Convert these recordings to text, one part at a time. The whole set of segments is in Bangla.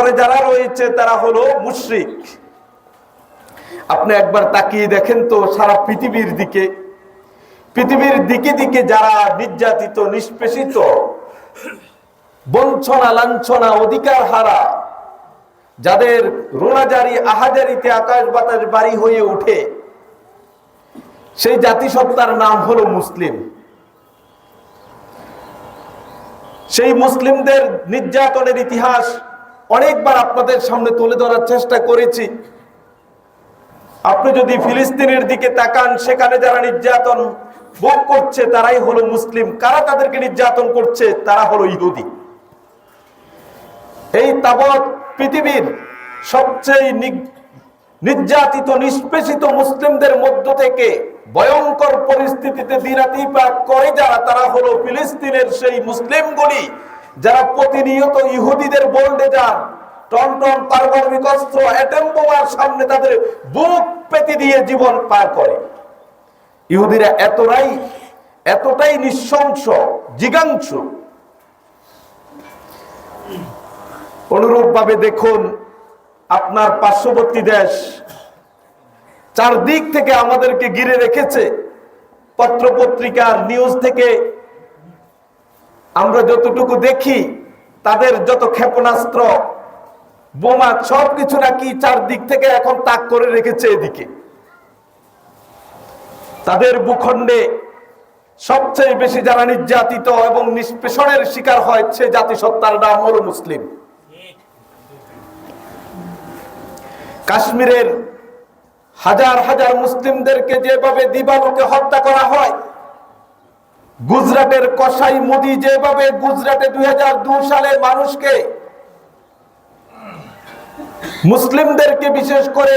তারপরে যারা রয়েছে তারা হলো মুশরিক। আপনি একবার তাকিয়ে দেখেন তো সারা পৃথিবীর দিকে পৃথিবীর দিকে দিকে যারা নির্যাতিত, নিষ্পেষিত, বঞ্চনা, লাঞ্ছনা, অধিকার হারা, যাদের রোনাজারি, আহাজারিতে আকাশ বাতাস বাড়ি হয়ে ওঠে, সেই জাতিসত্তার নাম হলো মুসলিম। সেই মুসলিমদের নির্যাতনের ইতিহাস অনেকবার আপনাদের সামনে তুলে ধরার চেষ্টা করেছি। আপনি যদি ফিলিস্তিনের দিকে তাকান, সেখানে যারা নির্যাতন ভোগ করছে, তারাই হলো মুসলিম। কারা তাদেরকে নির্যাতন করছে? তারা হলো ইহুদি। এই তাবৎ পৃথিবীর সবচেয়ে নির্যাতিত, নিষ্পেষিত মুসলিমদের মধ্য থেকে ভয়ঙ্কর পরিস্থিতিতে দিনাতিপাত করে যারা, তারা হলো ফিলিস্তিনের সেই মুসলিমগুলি। যারা প্রতিনিয়ত ইহুদিদের বোল্ডে যান, টন টন পারমাণবিক অস্ত্র সামনে তাদের বুক পেতে দিয়ে জীবন পার করে। ইহুদিরা এতটাই এতটাই নিঃশংস জিগাংশু অনুরূপ ভাবে দেখুন, আপনার পার্শ্ববর্তী দেশ চারদিক থেকে আমাদেরকে ঘিরে রেখেছে। পত্রপত্রিকার নিউজ থেকে আমরা যতটুকু দেখি, তাদের যত ক্ষেপণাস্ত্র, বোমা, সবকিছু নাকি চারদিক থেকে এখন তাক করে রেখেছে এদিকে। তাদের ভূখণ্ডে সবচেয়ে বেশি যারা নির্যাতিত এবং নিষ্পেষণের শিকার হয় সে জাতিসত্তার নাম হল মুসলিম। কাশ্মীরের হাজার হাজার মুসলিমদেরকে যেভাবে দিবালোকে হত্যা করা হয় গুজরাটের কসাই মোদি যেভাবে গুজরাটে দুই সালে মানুষকে মুসলিমদেরকে বিশেষ করে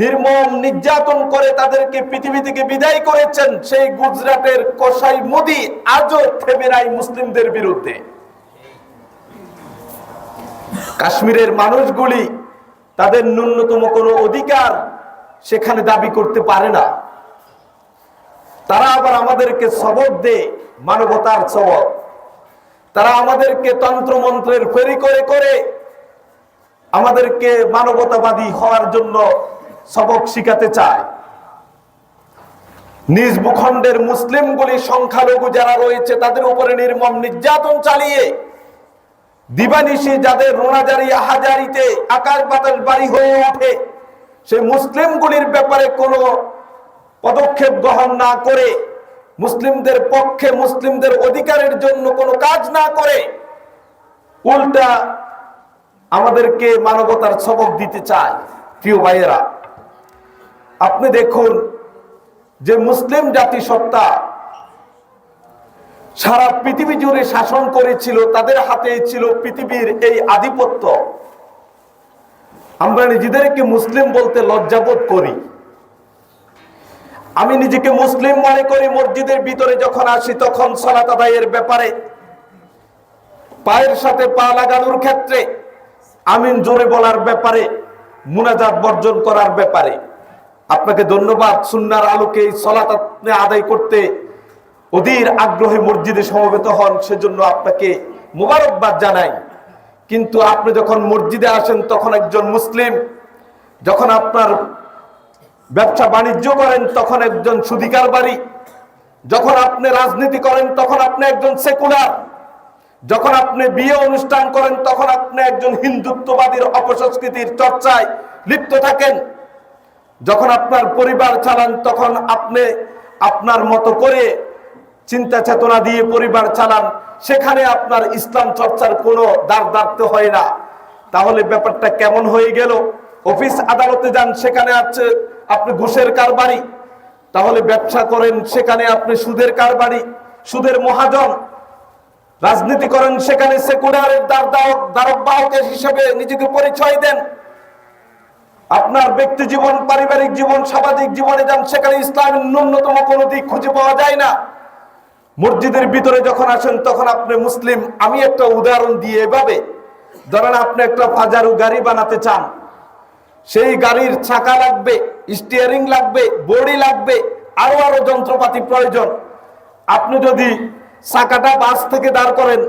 নির্মম নির্যাতন করে তাদেরকে পৃথিবী থেকে বিদায় করেছেন, সেই গুজরাটের কসাই মোদি আজও থেমে নাই মুসলিমদের বিরুদ্ধে। কাশ্মীরের মানুষগুলি তাদের ন্যূনতম কোনো অধিকার সেখানে দাবি করতে পারে না। তারা আবার আমাদেরকে সবক দেয়, মানবতার সবক। তারা আমাদেরকে তন্ত্রমন্ত্রের ফেরি করে করে আমাদেরকে মানবতাবাদী হওয়ার জন্য সবক শিখাতে চায়। নিজ ভূখণ্ডের মুসলিমগুলি সংখ্যালঘু যারা রয়েছে, তাদের উপরে নির্মম নির্যাতন চালিয়ে দিবানিশি যাদের রোনাজারি আহাজারিতে আকাশ বাতাস বাড়ি হয়ে ওঠে, সেই মুসলিমগুলির ব্যাপারে কোনো পদক্ষেপ গ্রহণ না করে মুসলিমদের পক্ষে মুসলিমদের অধিকারের জন্য কোনো কাজ না করে উল্টা আমাদেরকে মানবতার সবক দিতে চায়। প্রিয় ভাইয়েরা, আপনি দেখুন যে মুসলিম জাতিসত্তা সারা পৃথিবী জুড়ে শাসন করেছিল, তাদের হাতে ছিল পৃথিবীর এই আধিপত্য। আমরা নিজেদেরকে মুসলিম বলতে লজ্জাবোধ করি। আমি নিজেকে মুসলিম মনে করি, মসজিদের ভিতরে যখন আসি তখন সলাত আদায়ের ব্যাপারে, পায়ের সাথে পা লাগানোর ক্ষেত্রে, আমিন জোরে বলার ব্যাপারে, মুনাজাত বর্জন করার ব্যাপারে। আপনাকে ধন্যবাদ সুন্নার আলোকে সলাত আদায় করতে। অধীর আগ্রহে মসজিদে সমবেত হন, সেজন্য আপনাকে মুবারকবাদ জানাই। কিন্তু আপনি যখন মসজিদে আসেন তখন একজন মুসলিম, যখন আপনার ব্যবসা বাণিজ্য করেন, তখন একজন সুধিকার বাড়ি। যখন আপনি রাজনীতি করেন, তখন আপনি একজন সেকুলার। যখন আপনি বিয়ে অনুষ্ঠান করেন, তখন আপনি একজন হিন্দুত্ববাদীর অপসংস্কৃতির চর্চায় লিপ্ত থাকেন। যখন আপনার পরিবার চালান, তখন আপনি আপনার মতো করে চিন্তা চেতনা দিয়ে পরিবার চালান। সেখানে আপনার ইসলাম চর্চার কোনো দাঁড় দাঁড়তে হয় না। তাহলে ব্যাপারটা কেমন হয়ে গেল? অফিস আদালতে যান, সেখানে আছে আপনি ঘুষের কারবারি, তাহলে ব্যবসা করেন সেখানে আপনি সুদের কারবারি, সুদের মহাজন। রাজনীতি করেন সেখানে সেকুলারের দ্বারক বাহকের হিসেবে নিজেকে পরিচয় দেন। আপনার ব্যক্তি জীবন, পারিবারিক জীবন, সামাজিক জীবনে যান, সেখানে ইসলামের ন্যূনতম কোনো দিক খুঁজে পাওয়া যায় না। মসজিদের ভিতরে যখন আসেন, তখন আপনি মুসলিম। আমি একটা উদাহরণ দিয়ে এভাবে। ধরেন আপনি একটা ফাজারু গাড়ি বানাতে চান। সেই গাড়ির চাকা লাগবে স্টিয়ারিং লাগবে, বডি লাগবে, আরও আরও যন্ত্রপাতি প্রয়োজন। আপনি যদি চাকাটা বাস থেকে দাঁড় করেন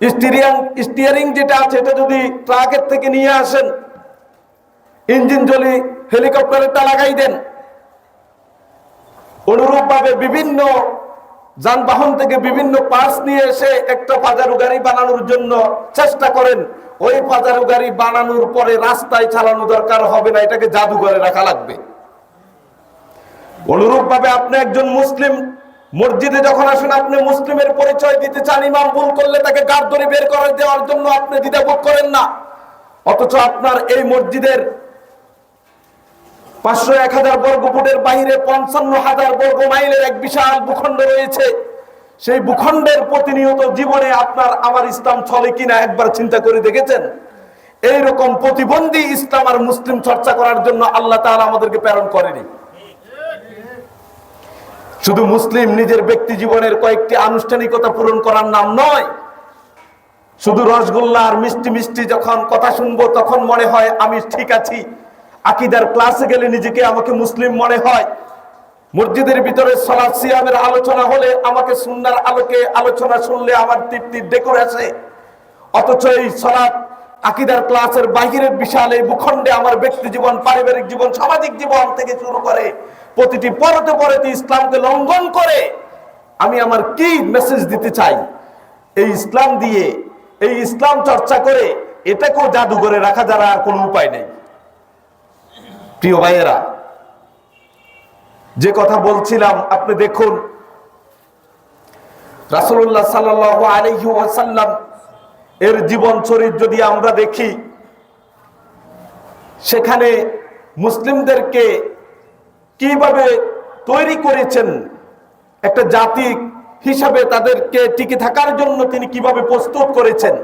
স্টিয়ারিং স্টিয়ারিং যেটা আছে এটা যদি ট্রাকের থেকে নিয়ে আসেন, ইঞ্জিন যদি হেলিকপ্টারেরটা লাগাই দেন, অনুরূপভাবে বিভিন্ন যানবাহন থেকে বিভিন্ন পার্টস নিয়ে এসে একটা পাজারু গাড়ি বানানোর জন্য চেষ্টা করেন। ওই পাজারু গাড়ি বানানোর পরে রাস্তায় চালানো দরকার হবে না, এটাকে জাদুঘরে রাখা লাগবে। অনুরূপভাবে আপনি একজন মুসলিম, মসজিদে যখন আসেন, আপনি মুসলিমের পরিচয় দিতে চান, ইমাম ভুল করলে তাকে গার ধরে বের করে দেওয়ার জন্য আপনি দ্বিধাবোধ করেন না। অথচ আপনার এই মসজিদের পাঁচশো এক হাজার বর্গ ফুটের বাইরে পঞ্চান্ন হাজার বর্গ মাইলের এক বিশাল ভূখণ্ড রয়েছে। সেই ভূখণ্ডের প্রতিনিয়ত জীবনে আপনার আমার ইসলাম চলে কিনা একবার চিন্তা করে দেখেছেন? এইরকম প্রতিবন্ধী ইসলাম আর মুসলিম চর্চা করার জন্য আল্লাহ তাআলা আমাদেরকে প্রেরণ করেনি। শুধু মুসলিম নিজের ব্যক্তি জীবনের কয়েকটি আনুষ্ঠানিকতা পূরণ করার নাম নয়। শুধু রসগোল্লা আর মিষ্টি মিষ্টি যখন কথা শুনব তখন মনে হয় আমি ঠিক আছি। আকিদার ক্লাসে গেলে নিজেকে আমাকে মুসলিম মনে হয়। মসজিদের ভিতরে সলাদ সিয়ামের আলোচনা হলে আমাকে সুন্নার আলোকে আলোচনা শুনলে আমার তৃপ্তির ডেকর আসে অথচ এই সলাদ আকিদার ক্লাসের বাহিরের বিশাল এই ভূখণ্ডে আমার ব্যক্তি জীবন, পারিবারিক জীবন, সামাজিক জীবন থেকে শুরু করে প্রতিটি পরতে পরতে ইসলামকে লঙ্ঘন করে আমি আমার কি মেসেজ দিতে চাই? এই ইসলাম দিয়ে, এই ইসলাম চর্চা করে এটাকেও জাদুঘরে রাখা যারা আর কোনো উপায় নেই। প্রিয় ভাইয়েরা যে কথা বলছিলাম, আপনি দেখুন রাসুল্লাহ সাল্লাহ আলহি ওয়াসাল্লাম এর জীবন চরিত যদি আমরা দেখি, সেখানে মুসলিমদেরকে কীভাবে তৈরি করেছেন, একটা জাতি হিসাবে তাদেরকে টিকে থাকার জন্য তিনি কীভাবে প্রস্তুত করেছেন